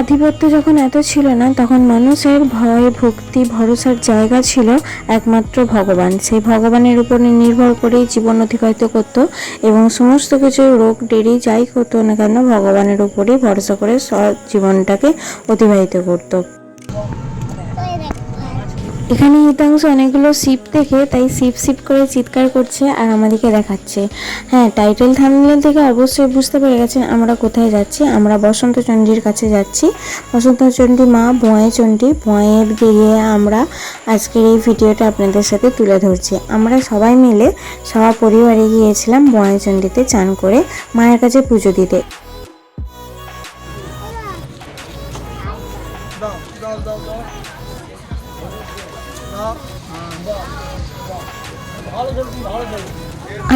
আধিপত্য যখন এত ছিল না, তখন মানুষের ভয়, ভক্তি, ভরসার জায়গা ছিল একমাত্র ভগবান। সেই ভগবানের উপর নির্ভর করেই জীবন অতিবাহিত করত এবং সমস্ত কিছু রোগ ডেরি যাই করতো না কেন, ভগবানের উপরেই ভরসা করে জীবনটাকে অতিবাহিত করতো। এখানে হিতাংশ অনেকগুলো শিপ দেখে তাই শিপ শিপ করে চিৎকার করছে আর আমাদেরকে দেখাচ্ছে। হ্যাঁ টাইটেল থামনেল থেকে অবশ্যই বুঝতে পেরে গেছেন আমরা কোথায় যাচ্ছি। আমরা বসন্ত চণ্ডীর কাছে যাচ্ছি। বসন্ত চণ্ডী মা বোঁয়াই চণ্ডী বোঁয়ের গিয়ে আমরা আজকের এই ভিডিওটা আপনাদের সাথে তুলে ধরছি। আমরা সবাই মিলে সবার পরিবারে গিয়েছিলাম বোঁয়াই চণ্ডীতে চান করে মায়ের কাছে পুজো দিতে।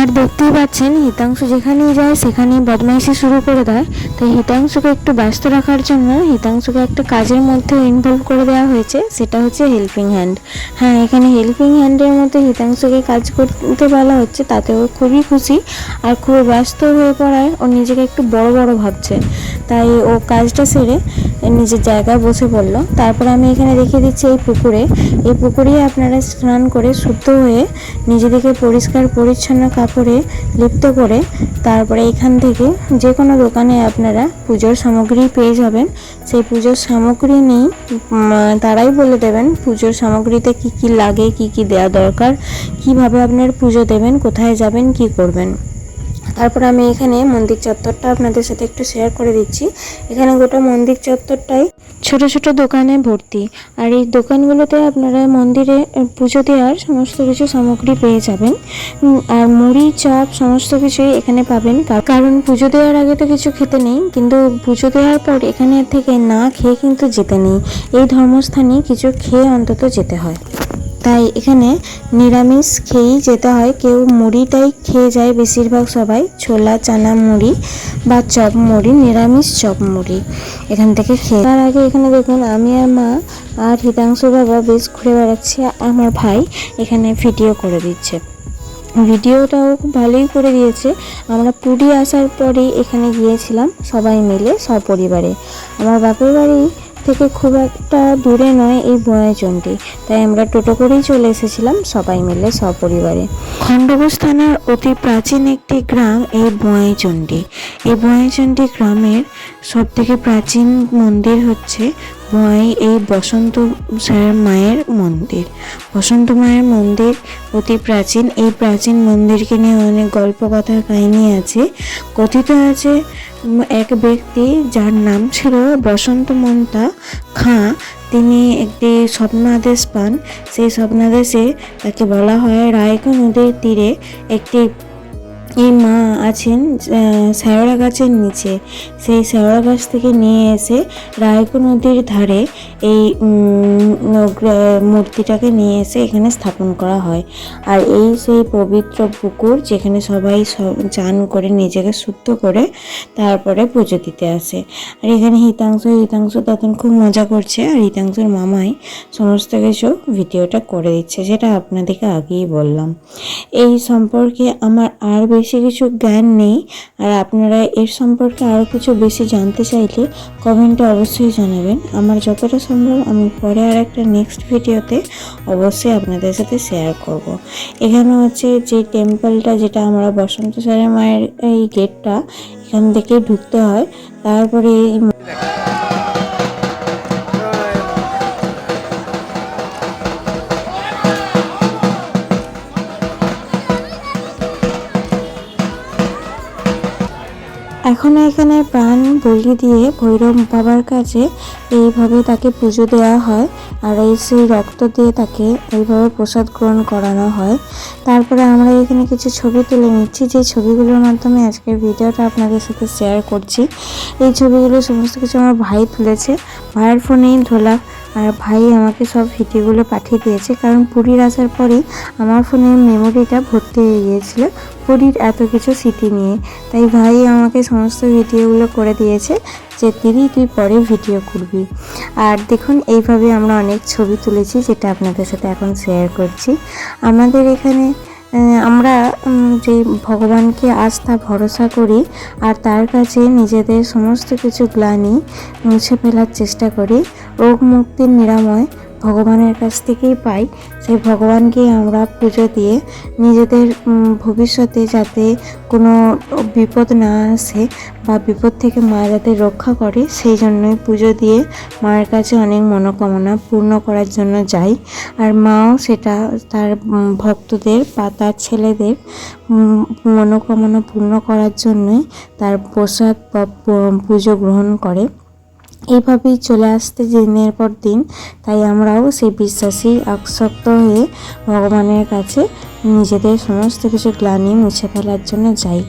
আর দেখতেই পাচ্ছেন, হিতাংশু যেখানেই যায়, সেখানেই বদমাইশি শুরু করে দেয়। তাই হিতাংশুকে একটু ব্যস্ত রাখার জন্য হিতাংশুকে একটা কাজের মধ্যে ইনভলভ করে দেওয়া হয়েছে, সেটা হচ্ছে হেল্পিং হ্যান্ড হ্যাঁ এখানে হেল্পিং হ্যান্ডের মধ্যে হিতাংশুকে কাজ করতে বলা হচ্ছে তাতে ও খুবই খুশি। আর খুব ব্যস্ত হয়ে পড়ায় ও নিজেকে একটু বড় বড় ভাবছে। তাই ও কাজটা সেরে নিজের জায়গায় বসে পড়ল। তারপর আমি এখানে দেখিয়ে দিচ্ছি এই পুকুরে। এই পুকুরেই আপনারা স্নান করে শুদ্ধ হয়ে নিজেদেরকে পরিষ্কার পরিচ্ছন্ন কাপড়ে লিপ্ত করে তারপরে এখান থেকে যে কোনো দোকানে আপনারা পুজোর সামগ্রী পেয়ে যাবেন। সেই পুজোর সামগ্রী নেই তারাই বলে দেবেন পুজোর সামগ্রীতে কি কি লাগে, কি কি দেওয়া দরকার, কীভাবে আপনার পুজো দেবেন, কোথায় যাবেন, কি করবেন। তারপর আমি এখানে মন্দির চত্বরটা আপনাদের সাথে একটু শেয়ার করে দিচ্ছি। এখানে গোটা মন্দির চত্বরটাই ছোট ছোট দোকানে ভর্তি। আর এই দোকানগুলোতে আপনারা মন্দিরে পুজো দেওয়ার সমস্ত কিছু সামগ্রী পেয়ে যাবেন। আর মুড়ি, চপ সমস্ত কিছুই এখানে পাবেন। কারণ পুজো দেওয়ার আগে তো কিছু খেতে নেই, কিন্তু পুজো দেওয়ার পর এখানে থেকে না খেয়ে কিন্তু যেতে নেই। এই ধর্মস্থানে কিছু খেয়ে অন্তত যেতে হয়। তাই এখানে নিরামিষ খেয়েই যেতে হয়। কেউ মুড়িটাই খেয়ে যায় বেশিরভাগ সবাই। ছোলা, চানা মুড়ি বা চপ মুড়ি, নিরামিষ চপ মুড়ি এখান থেকে খেয়ে। তার আগে এখানে দেখুন, আমি আর মা আর হিতাংশু বাবা বেশ ঘুরে বেড়াচ্ছি। আমার ভাই এখানে ভিডিও করে দিচ্ছে। ভিডিওটাও খুব ভালোই করে দিয়েছে। আমরা পুরী আসার পরেই এখানে গিয়েছিলাম সবাই মিলে, সপরিবারে। আমার বাপের বাড়ি থেকে খুব একটা দূরে নয় এই বয়াচণ্ডী তাই আমরা টোটো করেই চলে এসেছিলাম সবাই মিলে, সপরিবারে। খণ্ডঘোষ থানার অতি প্রাচীন একটি গ্রাম এই বয়াচণ্ডী এই বয়াচণ্ডী গ্রামের সব থেকে প্রাচীন মন্দির হচ্ছে বয়াই এই বসন্ত স্যার মায়ের মন্দির। বসন্ত মায়ের মন্দির অতি প্রাচীন। এই প্রাচীন মন্দিরকে নিয়ে অনেক গল্প কথা কাহিনী আছে। কথিত আছে এক ব্যক্তি যার নাম ছিল বসন্ত মন্তা খাঁ, তিনি একটি স্বপ্নাদেশ পান। সেই স্বপ্নাদেশে তাকে বলা হয় রায়কো নদীর তীরে একটি এই মা আছেন আহ, শ্যাওড়া গাছের নিচে। সেই শ্যাওড়া গাছ থেকে নিয়ে এসে রায়কো নদীর ধারে এই মূর্তিটাকে নিয়ে এসে এখানে স্থাপন করা হয়। আর এই সেই পবিত্র পুকুর যেখানে সবাই চান করে নিজেকে শুদ্ধ করে তারপরে পুজো দিতে আসে। আর এখানে হিতাংশ হিতাংশ তখন খুব মজা করছে। আর হিতাংশুর মামাই সমস্ত কিছু ভিডিওটা করে দিচ্ছে যেটা আপনাদেরকে আগেই বললাম। এই সম্পর্কে আমার আর বেশি কিছু জ্ঞান নেই, আর আপনারা এর সম্পর্কে আরও কিছু বেশি জানতে চাইলে কমেন্টে অবশ্যই জানাবেন আমার যতটা সম্ভব আমি পরে আর একটা নেক্সট ভিডিওতে অবশ্যই আপনাদের সাথে শেয়ার করব। এখানে হচ্ছে যে টেম্পলটা যেটা আমরা বসন্ত সারের মায়ের এই গেটটা এখান থেকে ঢুকতে হয় তারপরে এই এখন এখানে প্রাণ বলি দিয়ে ভৈরব বাবার কাছে এইভাবে তাকে পুজো দেওয়া হয় আর এই সেই রক্ত দিয়ে তাকে এইভাবে প্রসাদ গ্রহণ করানো হয়। তারপরে আমরা এখানে কিছু ছবি তুলে নিচ্ছি, যে ছবিগুলোর মাধ্যমে আজকের ভিডিওটা আপনাদের সাথে শেয়ার করছি। এই ছবিগুলো সমস্ত কিছু আমার ভাই তুলেছে। ভাইয়ের ফোনেই তোলা আর ভাই আমাকে সব ভিডিওগুলো পাঠিয়ে দিয়েছে। কারণ পুরীর আসার পরেই আমার ফোনের মেমোরিটা ভর্তি হয়ে গিয়েছিল পুরীর এত কিছু স্মৃতি নিয়ে। তাই ভাই আমাকে সমস্ত ভিডিওগুলো করে দিয়েছে যে, দিদি, তুই পরে ভিডিও করবি। আর দেখুন, এইভাবে আমরা অনেক ছবি তুলেছি, যেটা আপনাদের সাথে এখন শেয়ার করছি। আমাদের এখানে আমরা যে ভগবানকে আস্থা, ভরসা করি আর তার কাছে নিজেদের সমস্ত কিছু গ্লানি মুছে ফেলার চেষ্টা করি, রোগ মুক্তির নিরাময় ভগবানের কাছ থেকেই পাই, সেই ভগবানকে আমরা পুজো দিয়ে নিজেদের ভবিষ্যতে যাতে কোনো বিপদ না আসে বা বিপদ থেকে মা যাতে রক্ষা করে, সেই জন্যই পুজো দিয়ে মায়ের কাছে অনেক মনোকামনা পূর্ণ করার জন্য যাই। আর মাও সেটা তার ভক্তদের বা তার ছেলেদের মনোকামনা পূর্ণ করার জন্যই তার প্রসাদ বা পুজো গ্রহণ করে। এইভাবেই চলে আসতে দিনের পর দিন, তাই আমরাও সেই বিশ্বাসী আসক্ত হয়ে ভগবানের কাছে নিজেদের সমস্ত কিছু গ্লানি মুছে ফেলার জন্য যাই।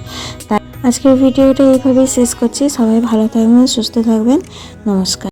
তাই আজকের ভিডিওটা এইভাবেই শেষ করছি। সবাই ভালো থাকবেন, সুস্থ থাকবেন। নমস্কার।